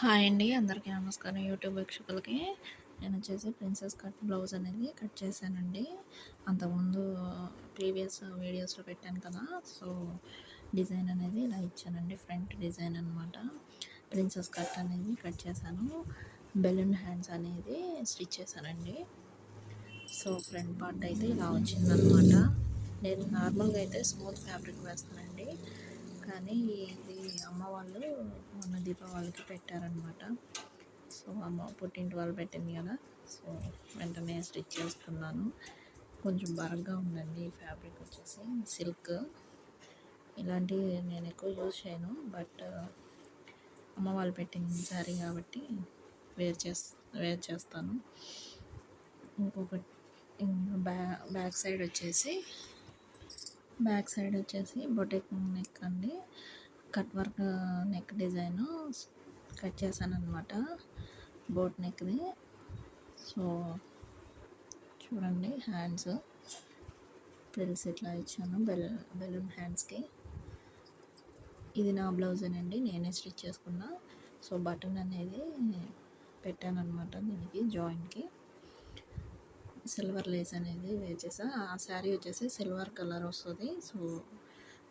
Hi అండి. అందరికీ నమస్కారం. యూట్యూబ్ వీక్షకులకి. నేను వచ్చేసి ప్రిన్సెస్ కట్ బ్లౌజ్ అనేది కట్ చేశానండి. అంతకుముందు ప్రీవియస్ వీడియోస్లో పెట్టాను కదా సో డిజైన్ అనేది ఇలా ఇచ్చానండి. ఫ్రంట్ డిజైన్ అనమాట ప్రిన్సెస్ కట్ అనేది కట్ చేశాను. బెలూన్ హ్యాండ్స్ అనేది స్టిచ్ చేశానండి. సో ఫ్రంట్ పార్ట్ అయితే ఇలా వచ్చిందనమాట నేను నార్మల్గా అయితే స్మూత్ ఫ్యాబ్రిక్ వేస్తానండి. కానీ ఇది అమ్మ వాళ్ళు మొన్న దీపావళికి పెట్టారనమాట సో అమ్మ పుట్టింటి వాళ్ళు పెట్టింది కదా. సో వెంటనే స్టిచ్ చేసుకున్నాను. కొంచెం బరగ్గా ఉందండి ఈ ఫ్యాబ్రిక్ వచ్చేసి సిల్క్. ఇలాంటివి నేను ఎక్కువ యూజ్ చేయను. బట్ అమ్మ వాళ్ళు పెట్టింది సారీ కాబట్టి వేర్ చేస్ వేర్ చేస్తాను. ఇంకొకటి బ్యా బ్యాక్ సైడ్ వచ్చేసి బ్యాక్ సైడ్ వచ్చేసి బొటిక్ నెక్ అండి. Cut work neck design cut చేశాను అనమాట బోట్ నెక్ది. సో చూడండి హ్యాండ్స్. ప్రిల్స్ ఇట్లా ఇచ్చాను బెల్ బెలూన్ హ్యాండ్స్కి. ఇది నా బ్లౌజేనండి నేనే స్టిచ్ చేసుకున్నా. సో బటన్ అనేది పెట్టాను అనమాట దీనికి జాయింట్కి. సిల్వర్ లేస్ అనేది వేచేసా ఆ శారీ వచ్చేసి సిల్వర్ కలర్ వస్తుంది. సో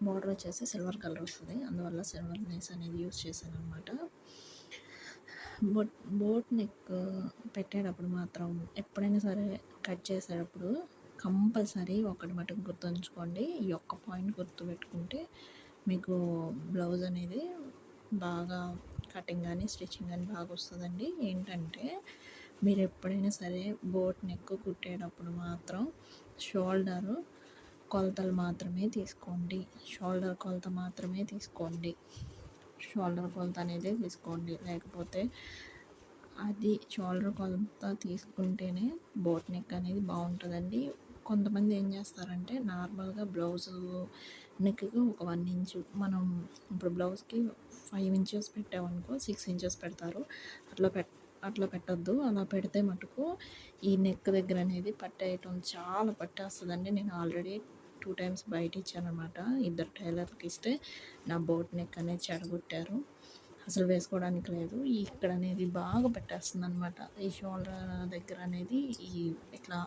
బోర్డర్ వచ్చేసి సిల్వర్ కలర్ వస్తుంది. అందువల్ల సిల్వర్ లేస్ అనేది యూస్ చేశాను అనమాట బోట్ బోట్ నెక్ పెట్టేటప్పుడు మాత్రం ఎప్పుడైనా సరే కట్ చేసేటప్పుడు కంపల్సరీ ఒకటి మటుకు గుర్తుంచుకోండి. ఈ ఒక్క పాయింట్ గుర్తు పెట్టుకుంటే మీకు బ్లౌజ్ అనేది బాగా కటింగ్ కానీ స్టిచ్చింగ్ కానీ బాగా వస్తుందండి. ఏంటంటే మీరు ఎప్పుడైనా సరే బోట్ నెక్ కుట్టేటప్పుడు మాత్రం షోల్డరు కొలతలు మాత్రమే తీసుకోండి. షోల్డర్ కొలత మాత్రమే తీసుకోండి. షోల్డర్ కొలత అనేది తీసుకోండి. లేకపోతే అది షోల్డర్ కొలత తీసుకుంటేనే బోట్ నెక్ అనేది బాగుంటుందండి. కొంతమంది ఏం చేస్తారంటే నార్మల్గా బ్లౌజ్ నెక్కి ఒక వన్ ఇంచు మనం ఇప్పుడు బ్లౌజ్కి ఫైవ్ ఇంచెస్ పెట్టామనుకో సిక్స్ ఇంచెస్ పెడతారు. అట్లా పెట్ అట్లా పెట్టద్దు అలా పెడితే మటుకు ఈ నెక్ దగ్గర అనేది పట్టేయటం చాలా పట్టేస్తుందండి. నేను ఆల్రెడీ టూ టైమ్స్ బయట ఇచ్చానమాట ఇద్దరు టైలర్కి ఇస్తే నా బోట్ నెక్ అనేది చెడగొట్టారు. అసలు వేసుకోవడానికి లేదు. ఇక్కడ అనేది బాగా పెట్టేస్తుంది అనమాట ఈ షోల్డర్ దగ్గర అనేది ఈ ఇట్లా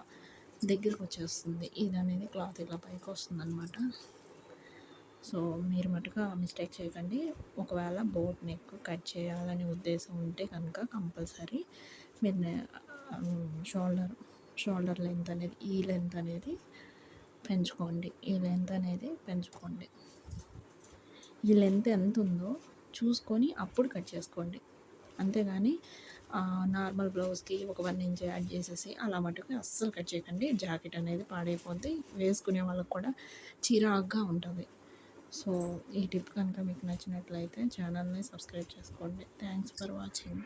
దగ్గరకు వచ్చేస్తుంది ఇది అనేది క్లాత్ ఇట్లా పైకి వస్తుంది అనమాట సో మీరు మటుగా మిస్టేక్ చేయకండి. ఒకవేళ బోట్ నెక్ కట్ చేయాలనే ఉద్దేశం ఉంటే కనుక కంపల్సరీ మీరు షోల్డర్ షోల్డర్ లెంత్ అనేది ఈ లెంత్ అనేది పెంచుకోండి. ఈ లెంత్ అనేది పెంచుకోండి. ఈ లెంత్ ఎంత ఉందో చూసుకొని అప్పుడు కట్ చేసుకోండి. అంతేగాని నార్మల్ బ్లౌజ్కి ఒక వన్ ఇంచ్ యాడ్ చేసేసి అలా మటుకు అస్సలు కట్ చేయకండి. జాకెట్ అనేది పాడైపోతే వేసుకునే వాళ్ళకి కూడా చిరాగ్గా ఉంటుంది. సో ఈ టిప్ కనుక మీకు నచ్చినట్లయితే ఛానల్ని సబ్స్క్రైబ్ చేసుకోండి. Thanks for watching